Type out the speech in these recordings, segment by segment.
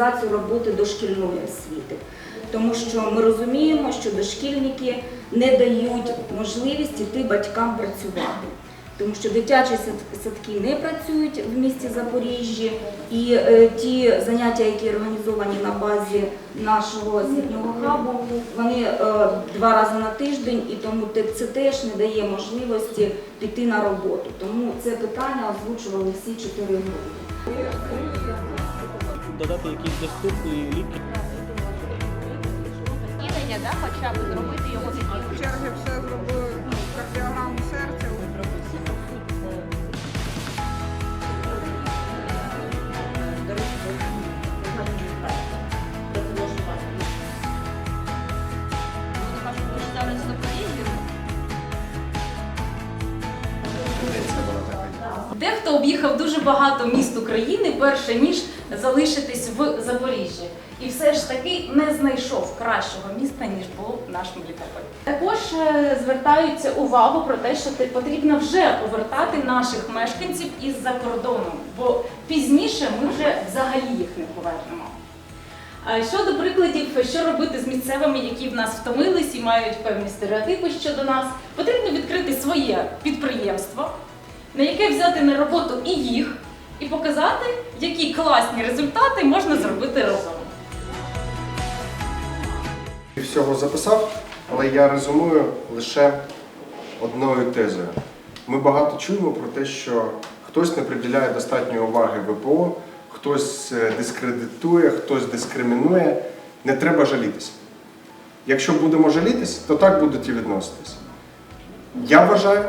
організацію роботи дошкільної освіти, тому що ми розуміємо, що дошкільники не дають можливість іти батькам працювати. Тому що дитячі садки не працюють в місті Запоріжжі, і е, ті заняття, які організовані на базі нашого освітнього хабу, вони е, два рази на тиждень, і тому це теж не дає можливості піти на роботу. Тому це питання озвучували всі чотири групи. Додати якісь доступні ліки. Ідення, да, хоча б зробити його таким. черги все зробили кардіограму серця. Вони кажуть, Дехто об'їхав дуже багато міст України, перше ніж залишитись в Запоріжжі. І все ж таки не знайшов кращого міста, ніж було наш Мелітополь. Також е, звертаються увагу про те, що потрібно вже повертати наших мешканців із-за кордону, бо пізніше ми вже взагалі їх не повернемо. Щодо прикладів, що робити з місцевими, які в нас втомились і мають певні стереотипи щодо нас, потрібно відкрити своє підприємство, на яке взяти на роботу і їх, і показати, які класні результати можна зробити разом. всього записав, але я резюмую лише одною тезою. Ми багато чуємо про те, що хтось не приділяє достатньої уваги ВПО, хтось е, дискредитує, хтось дискримінує. Не треба жалітися. Якщо будемо жалітись, то так будуть і відноситись. Я вважаю,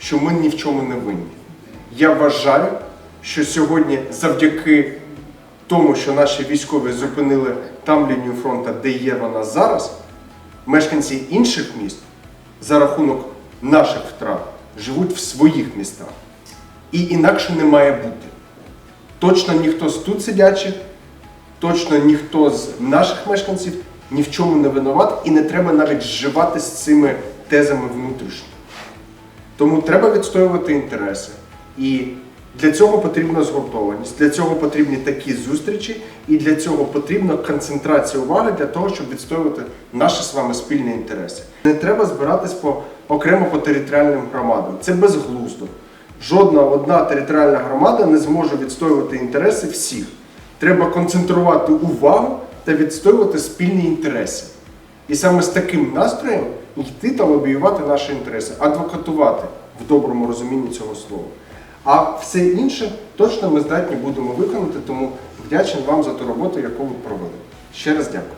що ми ні в чому не винні. Я вважаю, що сьогодні завдяки тому, що наші військові зупинили там лінію фронту, де є вона зараз, мешканці інших міст за рахунок наших втрат живуть в своїх містах. І інакше не має бути. Точно ніхто з тут сидячих, точно ніхто з наших мешканців ні в чому не винуват і не треба навіть зживати з цими тезами внутрішньо. Тому треба відстоювати інтереси. І для цього потрібна згуртованість, для цього потрібні такі зустрічі, і для цього потрібна концентрація уваги для того, щоб відстоювати наші з вами спільні інтереси. Не треба збиратись по окремо по територіальним громадам. Це безглуздо. Жодна одна територіальна громада не зможе відстоювати інтереси всіх. Треба концентрувати увагу та відстоювати спільні інтереси. І саме з таким настроєм йти та лобіювати наші інтереси, адвокатувати в доброму розумінні цього слова. А все інше точно ми здатні будемо виконати, тому вдячний вам за ту роботу, яку ви провели. Ще раз дякую.